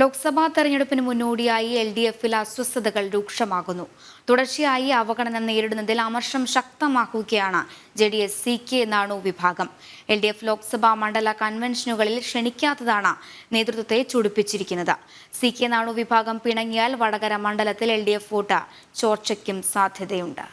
ലോക്സഭാ തെരഞ്ഞെടുപ്പിന് മുന്നോടിയായി L D എഫിൽ അസ്വസ്ഥതകൾ രൂക്ഷമാകുന്നു. തുടർച്ചയായി അവഗണന നേരിടുന്നതിൽ അമർഷം ശക്തമാക്കുകയാണ് J D S C K Nanu വിഭാഗം. എൽ ഡി എഫ് ലോക്സഭാ മണ്ഡല കൺവെൻഷനുകളിൽ ക്ഷണിക്കാത്തതാണ് നേതൃത്വത്തെ ചുടിപ്പിച്ചിരിക്കുന്നത്. സി കെ നാണു വിഭാഗം പിണങ്ങിയാൽ വടകര മണ്ഡലത്തിൽ എൽ ഡി എഫ് വോട്ട് ചോർച്ചയ്ക്കും സാധ്യതയുണ്ട്.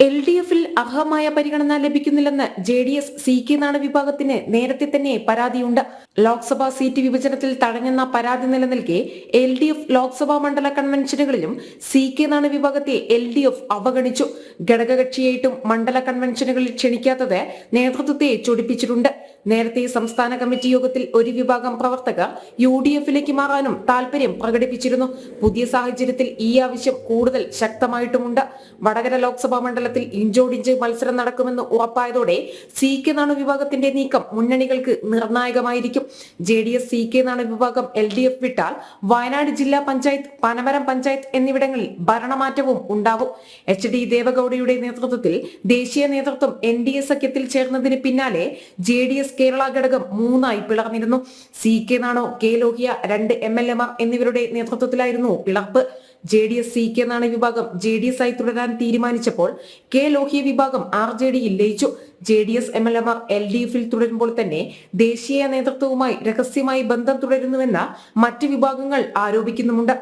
എൽ ഡി അർഹമായ പരിഗണന ലഭിക്കുന്നില്ലെന്ന് J D S C K Nanu വിഭാഗത്തിന് നേരത്തെ തന്നെ പരാതിയുണ്ട്. ലോക്സഭാ സീറ്റ് വിഭജനത്തിൽ തടഞ്ഞെന്ന പരാതി നിലനിൽക്കെ എൽ ഡി എഫ് ലോക്സഭാ മണ്ഡല കൺവെൻഷനുകളിലും സി കെ നാണ് വിഭാഗത്തെ എൽ ഡി എഫ് അവഗണിച്ചു. ഘടകകക്ഷിയായിട്ടും മണ്ഡല കൺവെൻഷനുകളിൽ ക്ഷണിക്കാത്തത് നേതൃത്വത്തെ ചൊടിപ്പിച്ചിട്ടുണ്ട്. നേരത്തെ സംസ്ഥാന കമ്മിറ്റി യോഗത്തിൽ ഒരു വിഭാഗം പ്രവർത്തകർ യു ഡി എഫിലേക്ക് മാറാനും താൽപര്യം പ്രകടിപ്പിച്ചിരുന്നു. പുതിയ സാഹചര്യത്തിൽ ഈ ആവശ്യം കൂടുതൽ ശക്തമായിട്ടുമുണ്ട്. വടകര ലോക്സഭാ മണ്ഡലത്തിൽ ഇഞ്ചോടിഞ്ച് മത്സരം നടക്കുമെന്ന് ഉറപ്പായതോടെ സി കെ നാണു വിഭാഗത്തിന്റെ നീക്കം. മുന്നണികൾക്ക് നിർണായകമായിരിക്കും. J D S C K Nanu വിഭാഗം എൽ ഡി എഫ് വിട്ടാൽ വയനാട് ജില്ലാ പഞ്ചായത്ത് പനമരം പഞ്ചായത്ത് എന്നിവിടങ്ങളിൽ ഭരണമാറ്റവും ഉണ്ടാവും. എച്ച് ഡി ദേവഗൌഡയുടെ നേതൃത്വത്തിൽ ദേശീയ നേതൃത്വം എൻ ഡി എ സഖ്യത്തിൽ ചേർന്നതിന് പിന്നാലെ ജെ ഡി എസ് കേരള ഘടകം മൂന്നായി പിളർന്നിരുന്നു. സി കെ നാണോ കെ ലോഹിയ രണ്ട് എം എൽ എമാർ എന്നിവരുടെ നേതൃത്വത്തിലായിരുന്നു പിളർപ്പ്. J D S C K Nanu വിഭാഗം ജെ ഡി എസ് ആയി തുടരാൻ തീരുമാനിച്ചപ്പോൾ കെ ലോഹിയ വിഭാഗം ആർ ജെ ഡിയിൽ ലയിച്ചു J D S M L എമാർ എൽ ഡി എഫിൽ തുടരുമ്പോൾ തന്നെ ദേശീയ നേതൃത്വവുമായി രഹസ്യമായി ബന്ധം തുടരുന്നുവെന്ന മറ്റ് വിഭാഗങ്ങൾ ആരോപിക്കുന്നുമുണ്ട്.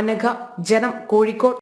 അനഘ ജനം കോഴിക്കോട്.